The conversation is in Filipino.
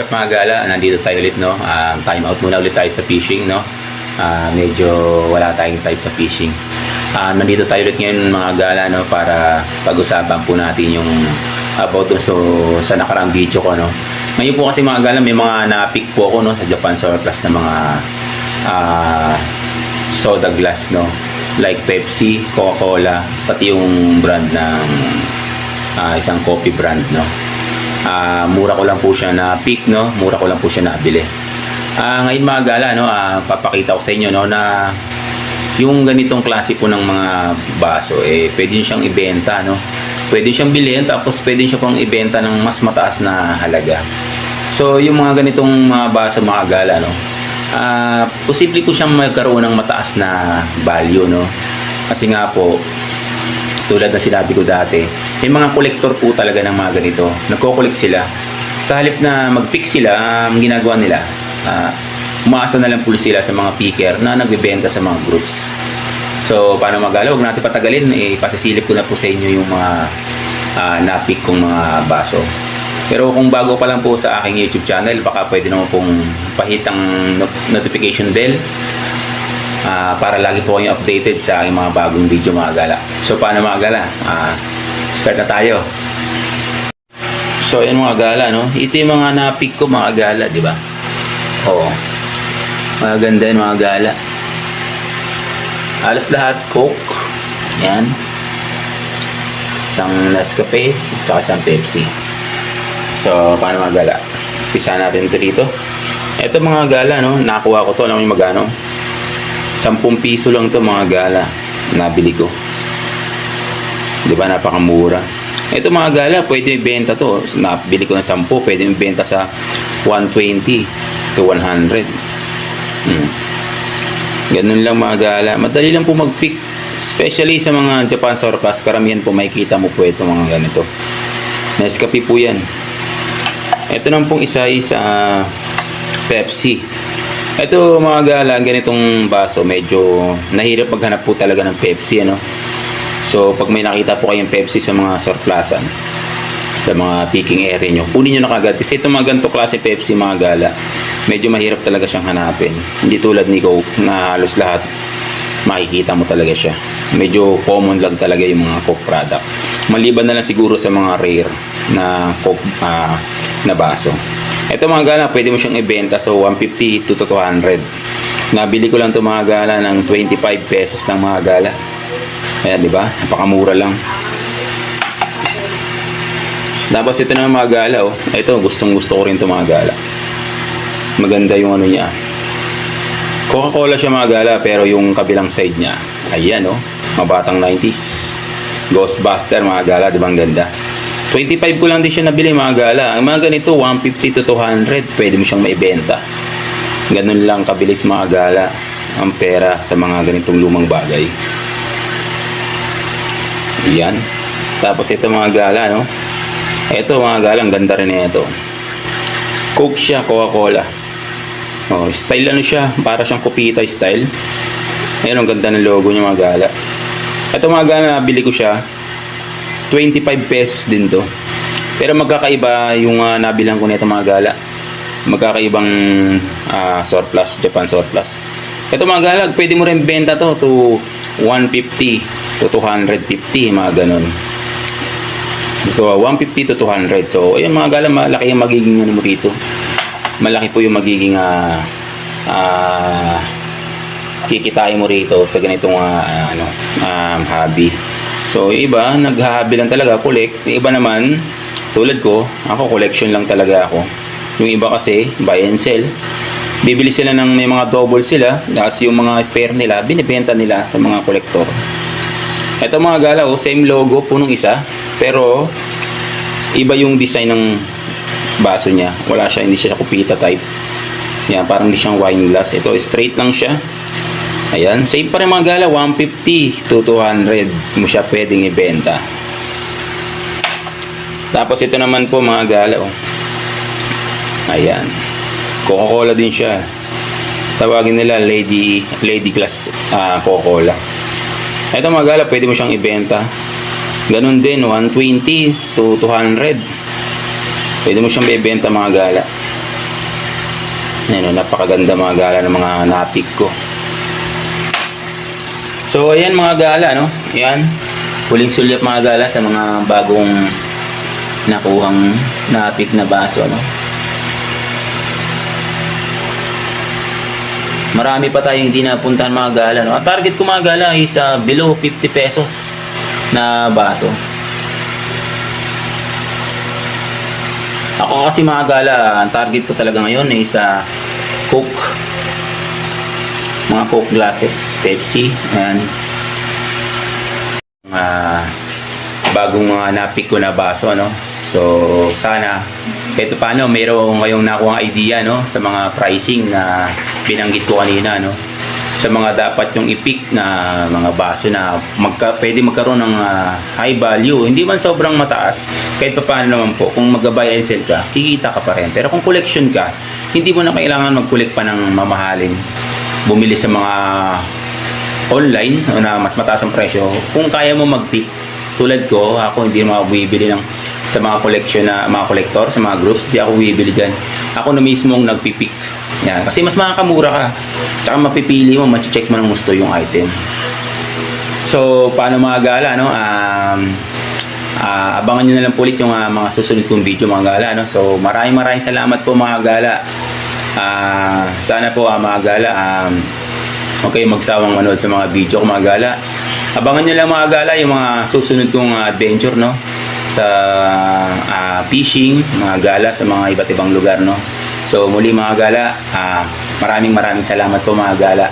What's mga gala? Nandito tayo ulit no. Um, time out muna ulit tayo sa fishing no. Ah, medyo wala tayong type sa fishing. Ah, nandito tayo ulit ngayon mga gala no para pag-usapan po natin yung about so, sa nakarang video ko no. Ngayon po kasi mga gala may mga na-pick po ako no sa Japan Surplus na mga ah, soda glass no. Like Pepsi, Coca-Cola, pati yung brand ng ah, isang coffee brand no. Ah, mura ko lang po siya na pick no, mura ko lang po siya nabili. Ah, ngayon mga gala no, ah, papakita ko sa inyo no na yung ganitong klase po ng mga baso eh pwede siyang ibenta no. Pwede siyang bilhin tapos pwede siya pang ibenta ng mas mataas na halaga. So yung mga ganitong mga baso mga gala no, ah posible po siyang magkaroon ng mataas na value no. Kasi nga po tulad na sinabi ko dati, may mga kolektor po talaga ng mga ganito. Nagko-collect sila. Sa halip na mag-pick sila, ang ginagawa nila, ah, umaasa na lang po sila sa mga picker na nagbebenta sa mga groups. So, paano magalaw? Huwag natin patagalin. Eh, pasisilip ko na po sa inyo yung mga ah, na-pick kong mga baso. Pero kung bago pa lang po sa aking YouTube channel, baka pwede naman pong pahitang not- notification bell Ah, para lagi po kayong updated sa aking mga bagong video mga gala. So paano mga gala? Ah, start na tayo. So ayan mga gala no. Ito yung mga na-pick ko mga gala, di ba? Oo. Mga ganda yun mga gala. Halos lahat Coke. Yan. Isang Nescafe, at saka isang Pepsi. So, paano mga gala? Pisa natin ito dito. Ito mga gala, no? Nakuha ko to. Alam mo yung magano? 10 piso lang to mga gala. Nabili ko. Di ba? Napakamura. Ito mga gala, pwede ibenta to. Nabili ko ng 10, pwede ibenta sa 120 to 100. Hmm. Ganun lang mga gala. Madali lang po mag-pick. Especially sa mga Japan Surplus, karamihan po makikita mo po ito mga ganito. Nescafe po yan. Ito naman pong isa is ah, Pepsi. Ito mga gala, ganitong baso, medyo nahirap maghanap po talaga ng Pepsi, ano? So, pag may nakita po kayong Pepsi sa mga surplusan, sa mga picking area nyo, kunin nyo na kagad. Kasi ito mga ganito klase Pepsi, mga gala, medyo mahirap talaga siyang hanapin. Hindi tulad ni Coke na halos lahat makikita mo talaga siya. Medyo common lang talaga yung mga Coke product. Maliban na lang siguro sa mga rare na Coke ah, na baso. Ito mga gala, pwede mo siyang ibenta sa 150 to 200. Nabili ko lang to mga gala ng 25 pesos ng mga gala. Ayan, di ba? Napakamura lang. Tapos ito na mga gala, oh. Ito, gustong gusto ko rin to mga gala. Maganda yung ano niya. Coca-Cola siya mga gala, pero yung kabilang side niya, ayan, oh. Mabatang 90s. Ghostbuster mga gala, di ba ang ganda? 25 ko lang din siya nabili mga gala. Ang mga ganito, 150 to 200, pwede mo siyang maibenta. Ganun lang kabilis mga gala ang pera sa mga ganitong lumang bagay. Yan. Tapos ito mga gala, no? Ito mga gala, ang ganda rin ito. Coke siya, Coca-Cola. Oh, style ano siya, para siyang Kopita style. Ayun, ang ganda ng logo niya mga gala. Ito mga gala, nabili ko siya. 25 pesos din to. Pero magkakaiba yung uh, nabilang ko nito mga gala. Magkakaibang ah, surplus, Japan surplus. Ito mga gala, pwede mo rin benta to to 150 to 250, mga ganun. Ito, 150 to 200. So, ayun mga gala, malaki yung magiging ano mo rito. Malaki po yung magiging ah ah, kikitain mo rito sa ganitong ah, ano, um, hobby. So, iba, naghahabi lang talaga, collect. Yung iba naman, tulad ko, ako collection lang talaga ako. Yung iba kasi, buy and sell. Bibili sila ng may mga double sila, tapos yung mga spare nila, binibenta nila sa mga kolektor. Ito mga gala, oh, same logo po nung isa, pero iba yung design ng baso niya. Wala siya, hindi siya kupita type. Yan, parang hindi siyang wine glass. Ito, straight lang siya. Ayan, same pa rin mga gala, 150 to 200 mo siya pwedeng ibenta. Tapos ito naman po mga gala, oh. Ayan. Coca-Cola din siya. Tawagin nila Lady Lady Glass ah, Coca-Cola. Ito mga gala, pwede mo siyang ibenta. Ganun din, 120 to 200. Pwede mo siyang ibenta mga gala. Ayan, oh, napakaganda mga gala ng mga napik ko. So, ayan mga gala, no? Ayan. Huling sulyap mga gala sa mga bagong nakuhang napik na baso, no? Marami pa tayong hindi napuntahan mga gala, no? Ang target ko mga gala is ah, below 50 pesos na baso. Ako kasi mga gala, ang target ko talaga ngayon ay sa Coke. Mga Coke glasses, Pepsi, ayan. Mga bagong mga napik ko na baso, no? So, sana kahit paano mayroong kayong nakuha idea no sa mga pricing na binanggit ko kanina no sa mga dapat yung ipik na mga baso na magka, pwede magkaroon ng ah, high value hindi man sobrang mataas kahit pa paano naman po kung mag-buy and sell ka kikita ka pa rin pero kung collection ka hindi mo na kailangan mag-collect pa ng mamahalin bumili sa mga online na mas mataas ang presyo kung kaya mo mag-pick tulad ko ako hindi mo ako bumibili ng sa mga collection na mga collector sa mga groups hindi ako bumibili dyan. Ako na mismo ang nagpipick. Yan. Kasi mas makakamura ka tsaka mapipili mo ma-check mo ng gusto yung item. So paano mga gala no? Um, ah, abangan nyo na lang po ulit yung ah, mga susunod kong video mga gala no? So maraming maraming salamat po mga gala Ah, sana po ah, mga gala um, Huwag kayong magsawang manood sa mga video ko mga gala. Abangan nyo lang mga gala yung mga susunod kong ah, adventure no sa ah, fishing, mga gala sa mga iba't ibang lugar no. So muli mga gala, ah, maraming maraming salamat po mga gala.